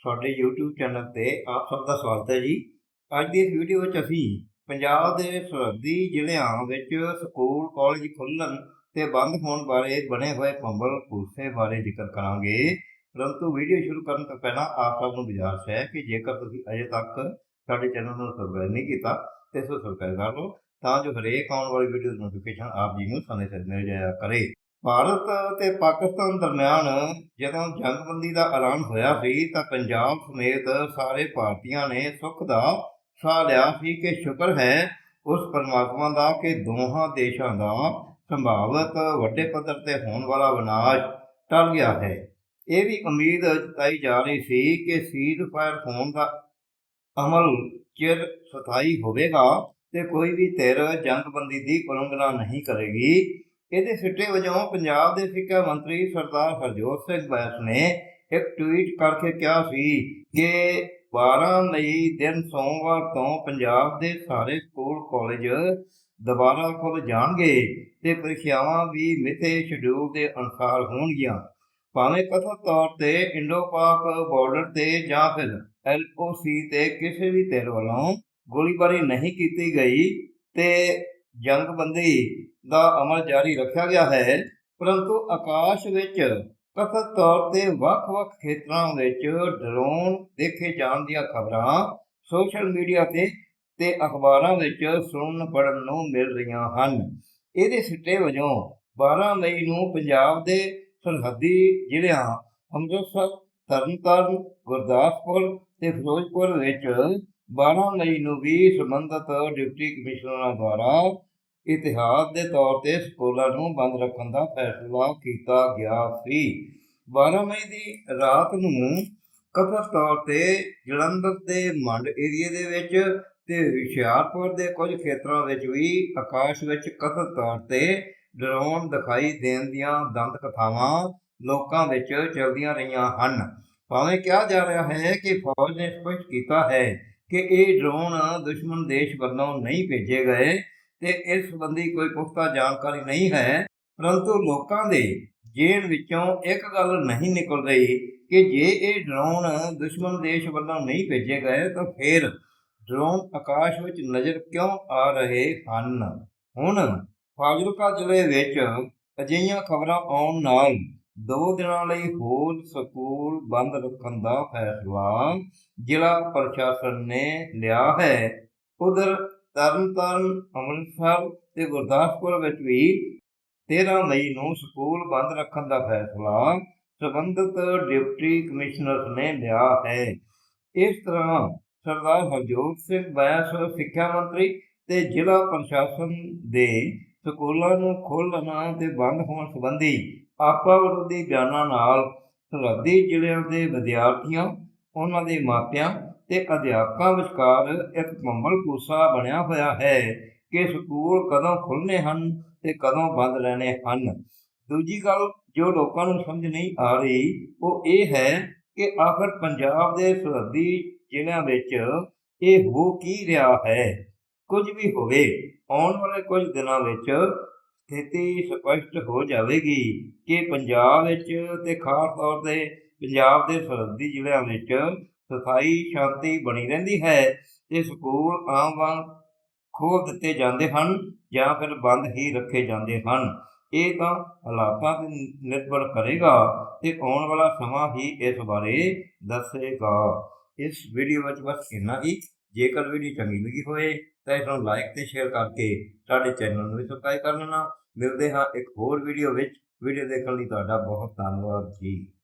ਸਾਡੇ YouTube channel ਤੇ ਆਪ ਸਭ ਦਾ ਸਵਾਗਤ ਹੈ ਜੀ। ਅੱਜ ਦੀ ਇਸ ਵੀਡੀਓ ਵਿੱਚ ਅਸੀਂ ਪੰਜਾਬ ਦੇ ਸਰਹੱਦੀ ਜ਼ਿਲ੍ਹਿਆਂ ਵਿੱਚ ਸਕੂਲ ਕਾਲਜ ਖੁੱਲ੍ਹਣ ਤੇ ਬੰਦ ਹੋਣ ਬਾਰੇ ਬਣੇ ਹੋਏ ਪੰਬਲ ਪੂਸੇ ਬਾਰੇ ਜ਼ਿਕਰ ਕਰਾਂਗੇ। ਪਰੰਤੂ ਵੀਡੀਓ ਸ਼ੁਰੂ ਕਰਨ ਤੋਂ ਪਹਿਲਾਂ ਆਪ ਸਭ ਨੂੰ ਗੁਜ਼ਾਰਿਸ਼ ਹੈ ਕਿ ਜੇਕਰ ਤੁਸੀਂ ਅਜੇ ਤੱਕ ਸਾਡੇ ਚੈਨਲ ਨੂੰ ਸਬਸਕ੍ਰਾਈਬ ਨਹੀਂ ਕੀਤਾ ਤੇ ਇਸ ਨੂੰ ਸਬਸਕ੍ਰਾਈਬ ਕਰ ਲਓ, ਤਾਂ ਜੋ ਹਰੇਕ ਆਉਣ ਵਾਲੀ ਵੀਡੀਓ ਦੀ ਨੋਟੀਫਿਕੇਸ਼ਨ ਆਪ ਜੀ ਨੂੰ ਸਮੇਂ ਸਿਰ ਮਿਲ ਜਾਇਆ ਕਰੇ। ਭਾਰਤ ਤੇ ਪਾਕਿਸਤਾਨ ਦਰਮਿਆਨ ਜਦੋਂ ਜੰਗਬੰਦੀ ਦਾ ਐਲਾਨ ਹੋਇਆ ਸੀ ਤਾਂ ਪੰਜਾਬ ਸਮੇਤ ਸਾਰੇ ਭਾਰਤੀਆਂ ਨੇ ਸੁੱਖ ਦਾ ਸਾਹ ਲਿਆ ਸੀ ਕਿ ਸ਼ੁਕਰ ਹੈ ਉਸ ਪਰਮਾਤਮਾ ਦਾ ਕਿ ਦੋਹਾਂ ਦੇਸ਼ਾਂ ਦਾ ਸੰਭਾਵਤ ਵੱਡੇ ਪੱਧਰ ਤੇ ਹੋਣ ਵਾਲਾ ਵਿਨਾਸ਼ ਟਲ ਗਿਆ ਹੈ। ਇਹ ਵੀ ਉਮੀਦ ਜਤਾਈ ਜਾ ਰਹੀ ਸੀ ਕਿ ਸੀਜ਼ ਫਾਇਰ ਹੋਣ ਦਾ ਅਮਲ ਚਿਰ ਸਥਾਈ ਹੋਵੇਗਾ ਤੇ ਕੋਈ ਵੀ ਧਿਰ ਜੰਗਬੰਦੀ ਦੀ ਉਲੰਘਣਾ ਨਹੀਂ ਕਰੇਗੀ। ਇਹਦੇ ਸਿੱਟੇ ਵਜੋਂ ਪੰਜਾਬ ਦੇ ਸਿੱਖਿਆ ਮੰਤਰੀ ਸਰਦਾਰ ਹਰਜੋਤ ਸਿੰਘ ਬੈਂਸ ਨੇ ਇੱਕ ਟਵੀਟ ਕਰਕੇ ਕਿਹਾ ਸੀ ਕਿ 12 ਮਈ ਦਿਨ ਸੋਮਵਾਰ ਤੋਂ ਪੰਜਾਬ ਦੇ ਸਾਰੇ ਸਕੂਲ, ਕਾਲਜ ਦੁਬਾਰਾ ਖੁੱਲ੍ਹ ਜਾਣਗੇ ਤੇ ਪ੍ਰੀਖਿਆਵਾਂ ਵੀ ਮਿੱਥੇ ਸ਼ਡਿਊਲ ਦੇ ਅਨੁਸਾਰ ਹੋਣਗੀਆਂ। ਭਾਵੇਂ ਕਥਿਤ ਤੌਰ ਤੇ ਇੰਡੋ ਪਾਕ ਬਾਰਡਰ ਤੇ ਜਾਂ ਫਿਰ ਐਲਓਸੀ ਤੇ ਕਿਸੇ ਵੀ ਧਿਰ ਵੱਲੋਂ ਗੋਲੀਬਾਰੀ ਨਹੀਂ ਕੀਤੀ ਗਈ ਤੇ ਜੰਗਬੰਦੀ ਦਾ ਅਮਲ ਜਾਰੀ ਰੱਖਿਆ ਗਿਆ ਹੈ, ਪਰੰਤੂ ਆਕਾਸ਼ ਵਿੱਚ ਕਥਿਤ ਤੌਰ ਤੇ ਵੱਖ-ਵੱਖ ਖੇਤਰਾਂ ਵਿੱਚ ਡਰੋਨ ਦੇਖੇ ਜਾਣ ਦੀਆਂ ਖਬਰਾਂ ਸੋਸ਼ਲ ਮੀਡੀਆ ਤੇ ਤੇ ਅਖਬਾਰਾਂ ਵਿੱਚ ਸੁਣਨ ਪੜਨ ਨੂੰ ਮਿਲ ਰਹੀਆਂ ਹਨ। ਇਹਦੇ ਸਿੱਟੇ ਵਜੋਂ 12 ਮਈ ਨੂੰ ਪੰਜਾਬ ਦੇ ਸਰਹੱਦੀ ਜ਼ਿਲ੍ਹਿਆਂ ਅੰਮ੍ਰਿਤਸਰ, ਤਰਨਤਾਰਨ, ਗੁਰਦਾਸਪੁਰ ਤੇ ਫਿਰੋਜ਼ਪੁਰ ਵਿੱਚ 12 ਮਈ ਨੂੰ ਵੀ ਸੰਬੰਧਿਤ ਡਿਪਟੀ ਕਮਿਸ਼ਨਰਾਂ ਦੁਆਰਾ ਇਤਿਹਾਸ ਦੇ ਤੌਰ ਤੇ ਸਕੂਲਾਂ ਨੂੰ ਬੰਦ ਰੱਖਣ ਦਾ ਫੈਸਲਾ ਕੀਤਾ ਗਿਆ ਸੀ। 12 ਮਈ ਦੀ ਰਾਤ ਨੂੰ ਕਥਿਤ ਤੌਰ ਤੇ ਜਲੰਧਰ ਦੇ ਮੰਡ ਏਰੀਏ ਦੇ ਵਿੱਚ ਤੇ ਹੁਸ਼ਿਆਰਪੁਰ ਦੇ ਕੁਝ ਖੇਤਰਾਂ ਵਿੱਚ ਵੀ ਆਕਾਸ਼ ਵਿੱਚ ਕਥਿਤ ਤੌਰ ਤੇ ਡਰੋਨ ਦਿਖਾਈ ਦੇਣ ਦੀਆਂ ਦੰਤ ਕਥਾਵਾਂ ਲੋਕਾਂ ਵਿੱਚ ਚੱਲਦੀਆਂ ਰਹੀਆਂ ਹਨ। ਭਾਵੇਂ ਕਿਹਾ ਜਾ ਰਿਹਾ ਹੈ ਕਿ ਫੌਜ ਨੇ ਸਪਸ਼ਟ ਕੀਤਾ ਹੈ ਕਿ ਇਹ ਡਰੋਨ ਦੁਸ਼ਮਣ ਦੇਸ਼ ਵੱਲੋਂ ਨਹੀਂ ਭੇਜੇ ਗਏ ਤੇ ਇਸ ਸੰਬੰਧੀ ਕੋਈ ਪੁਖਤਾ ਜਾਣਕਾਰੀ ਨਹੀਂ ਹੈ। ਪਰੰਤੂ ਲੋਕਾਂ ਦੇ ਜੇਲ੍ਹ ਵਿੱਚੋਂ ਇੱਕ ਗੱਲ ਨਹੀਂ ਨਿਕਲ ਰਹੀ ਕਿ ਜੇ ਇਹ ਡਰੋਨ ਦੁਸ਼ਮਣ ਦੇਸ਼ ਵੱਲੋਂ ਨਹੀਂ ਭੇਜੇ ਗਏ ਤਾਂ ਫਿਰ ਡਰੋਨ ਆਕਾਸ਼ ਵਿੱਚ ਨਜ਼ਰ ਕਿਉਂ ਆ ਰਹੇ ਹਨ? ਹੁਣ ਫਾਜ਼ਿਲਕਾ ਜ਼ਿਲ੍ਹੇ ਵਿੱਚ ਅਜਿਹੀਆਂ ਖਬਰਾਂ ਆਉਣ ਨਾਲ ਦੋ ਦਿਨਾਂ ਲਈ ਹੋਰ ਸਕੂਲ ਬੰਦ ਰੱਖਣ ਦਾ ਫੈਸਲਾ ਜ਼ਿਲ੍ਹਾ ਪ੍ਰਸ਼ਾਸਨ ਨੇ ਲਿਆ ਹੈ। ਉਧਰ ਤਰਨਤਾਰਨ ਅੰਮ੍ਰਿਤਸਰ ਤੇ ਗੁਰਦਾਸਪੁਰ ਵਿੱਚ ਵੀ 13 ਮਈ ਨੂੰ ਸਕੂਲ ਬੰਦ ਰੱਖਣ ਦਾ ਫੈਸਲਾ ਸੰਬੰਧਿਤ ਡਿਪਟੀ ਕਮਿਸ਼ਨਰ ਨੇ ਲਿਆ ਹੈ। ਇਸ ਤਰ੍ਹਾਂ ਸਰਦਾਰ ਹਰਜੋਤ ਸਿੰਘ ਬੈਂਸ, ਸਿੱਖਿਆ ਮੰਤਰੀ ਤੇ ਜ਼ਿਲ੍ਹਾ ਪ੍ਰਸ਼ਾਸਨ ਦੇ ਸਕੂਲਾਂ ਨੂੰ ਖੋਲ੍ਹਣਾ ਤੇ ਬੰਦ ਹੋਣ ਸੰਬੰਧੀ ਆਪਾ ਵਿਰੋਧੀ ਬਿਆਨਾਂ ਨਾਲ ਸਰਹੱਦੀ ਜ਼ਿਲ੍ਹਿਆਂ ਦੇ ਵਿਦਿਆਰਥੀਆਂ, ਉਹਨਾਂ ਦੇ ਮਾਪਿਆਂ ਤੇ ਅਧਿਆਪਕਾਂ ਵਿਚਕਾਰ ਇੱਕ ਮੰਬਲ ਪੂਸਾ ਬਣਿਆ ਹੋਇਆ ਹੈ ਕਿ ਸਕੂਲ ਕਦੋਂ ਖੁੱਲ੍ਹਣੇ ਹਨ ਤੇ ਕਦੋਂ ਬੰਦ ਰਹਿਣੇ ਹਨ। ਦੂਜੀ ਗੱਲ ਜੋ ਲੋਕਾਂ ਨੂੰ ਸਮਝ ਨਹੀਂ ਆ ਰਹੀ, ਉਹ ਇਹ ਹੈ ਕਿ ਆਖਰ ਪੰਜਾਬ ਦੇ ਸਰਹੱਦੀ ਜ਼ਿਲ੍ਹਿਆਂ ਵਿੱਚ ਇਹ ਹੋ ਕੀ ਰਿਹਾ ਹੈ? ਕੁਝ ਵੀ ਹੋਵੇ, ਆਉਣ ਵਾਲੇ ਕੁਝ ਦਿਨਾਂ ਵਿੱਚ ਸਥਿਤੀ ਸਪਸ਼ਟ ਹੋ ਜਾਵੇਗੀ ਕਿ ਪੰਜਾਬ ਵਿੱਚ ਤੇ ਖਾਸ ਤੌਰ ਤੇ ਪੰਜਾਬ ਦੇ ਸਰਹੱਦੀ ਜ਼ਿਲ੍ਹਿਆਂ ਵਿੱਚ ਸਫ਼ਾਈ ਸ਼ਾਂਤੀ ਬਣੀ ਰਹਿੰਦੀ ਹੈ। ਤੇ ਸਕੂਲ ਆਮ ਵਾਂਗ ਖੋਲ੍ਹ ਦਿੱਤੇ ਜਾਂਦੇ ਹਨ ਜਾਂ ਫਿਰ ਬੰਦ ਹੀ ਰੱਖੇ ਜਾਂਦੇ ਹਨ। ਇਹ ਤਾਂ ਹਾਲਾਤਾਂ ਤੇ ਨਿਰਭਰ ਕਰੇਗਾ ਤੇ ਆਉਣ ਵਾਲਾ ਸਮਾਂ ਹੀ ਇਸ ਬਾਰੇ ਦੱਸੇਗਾ। ਇਸ ਵੀਡੀਓ ਵਿੱਚ ਬਸ ਇੰਨਾ ਹੀ। ਜੇਕਰ ਵੀਡੀਓ ਚੰਗੀ ਲੱਗੀ ਹੋਵੇ ਤਾਂ ਇਸ ਨੂੰ ਲਾਈਕ ਤੇ ਸ਼ੇਅਰ ਕਰਕੇ ਸਾਡੇ ਚੈਨਲ ਨੂੰ ਵੀ ਸਬਸਕ੍ਰਾਈਬ ਕਰ ਲੈਣਾ। ਮਿਲਦੇ ਹਾਂ ਇੱਕ ਹੋਰ ਵੀਡੀਓ ਵਿੱਚ। ਵੀਡੀਓ ਦੇਖਣ ਲਈ ਤੁਹਾਡਾ ਬਹੁਤ ਧੰਨਵਾਦ ਜੀ।